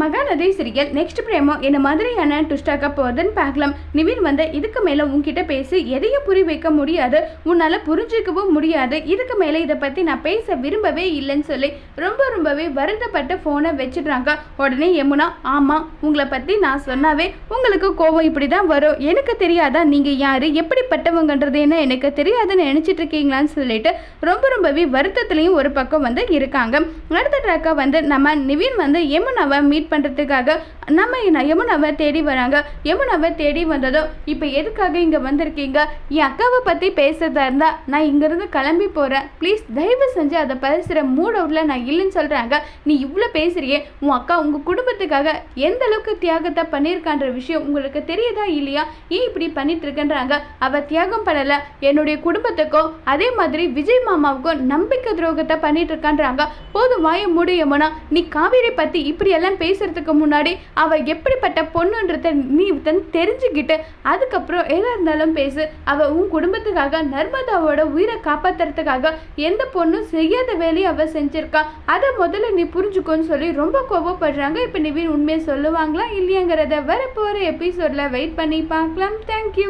Mahanadi serial next பிரேமோ என்ன மாதிரியான ட்விஸ்டாக்க போகுதுன்னு பார்க்கலாம். நிவின் வந்து இதுக்கு மேலே உன்கிட்ட பேசி எதையும் புரி வைக்க முடியாது. உன்னால் புரிஞ்சிக்கவும் முடியாது. இதுக்கு மேலே இதை பற்றி நான் பேச விரும்பவே இல்லைன்னு சொல்லி ரொம்ப ரொம்பவே வருத்தப்பட்டு ஃபோனை வச்சிடுறாங்க. உடனே யமுனா ஆமாம் உங்களை பற்றி நான் சொன்னாவே உங்களுக்கு கோவம் இப்படி தான் வரும். எனக்கு தெரியாதா? நீங்கள் யார்? எப்படிப்பட்டவங்கன்றது என்ன? எனக்கு தெரியாதுன்னு நினச்சிட்டு இருக்கீங்களான்னு சொல்லிட்டு ரொம்ப ரொம்பவே வருத்தத்துலேயும் ஒரு பக்கம் வந்து இருக்காங்க. அடுத்த ட்ராக்காக வந்து நம்ம நிவின் வந்து யமுனாவை மீட் பண்ணுறதுக்காக நம்ம யமுனாவை தேடி வராங்க. யமுனாவை தேடி வந்ததும் இப்போ எதுக்காக இங்கே வந்திருக்கீங்க? என் அக்காவை பற்றி பேசுறதா இருந்தால் நான் இங்கேருந்து கிளம்பி போகிறேன் ப்ளீஸ் தயவு செஞ்சு அதை பேசுகிற மூட் அவுட்டில் நான் இல்லைன்னு சொல்கிறாங்க நீ இவ்வளோ பேசுறியே உன் அக்கா உங்கள் குடும்பத்துக்காக எந்த அளவுக்கு தியாகத்தை பண்ணியிருக்கான்ற விஷயம் உங்களுக்கு தெரியுதா இல்லையா? ஏன் இப்படி பண்ணிட்டு இருக்கன்றாங்க அவள் தியாகம் பண்ணலை. என்னுடைய குடும்பத்துக்கும் அதே மாதிரி விஜய் மாமாவுக்கும் நம்பிக்கை துரோகத்தை பண்ணிட்டு இருக்கான்றாங்க போதும் வாய முடியுமோனா நீ காவேரி பற்றி இப்படியெல்லாம் பேசுறதுக்கு முன்னாடி அவள் எப்படிப்பட்ட பொண்ணுன்றத நீ தன் தெரிஞ்சுக்கிட்டு அதுக்கப்புறம் எதாக இருந்தாலும் பேசு. அவள் உன் குடும்பத்துக்காக நர்மதாவோட உயிரை காப்பாத்துறதுக்காக எந்த பொண்ணும் செய்யாத வேலையை அவள் செஞ்சிருக்கா? அதை முதல்ல நீ புரிஞ்சுக்கோன்னு சொல்லி ரொம்ப கோவப்படுறாங்க. இப்போ நிவின் உண்மையை சொல்லுவாங்களா இல்லையாங்கிறத வரப்போகிற எபிசோடில் வெயிட் பண்ணி பார்க்கலாம். தேங்க்யூ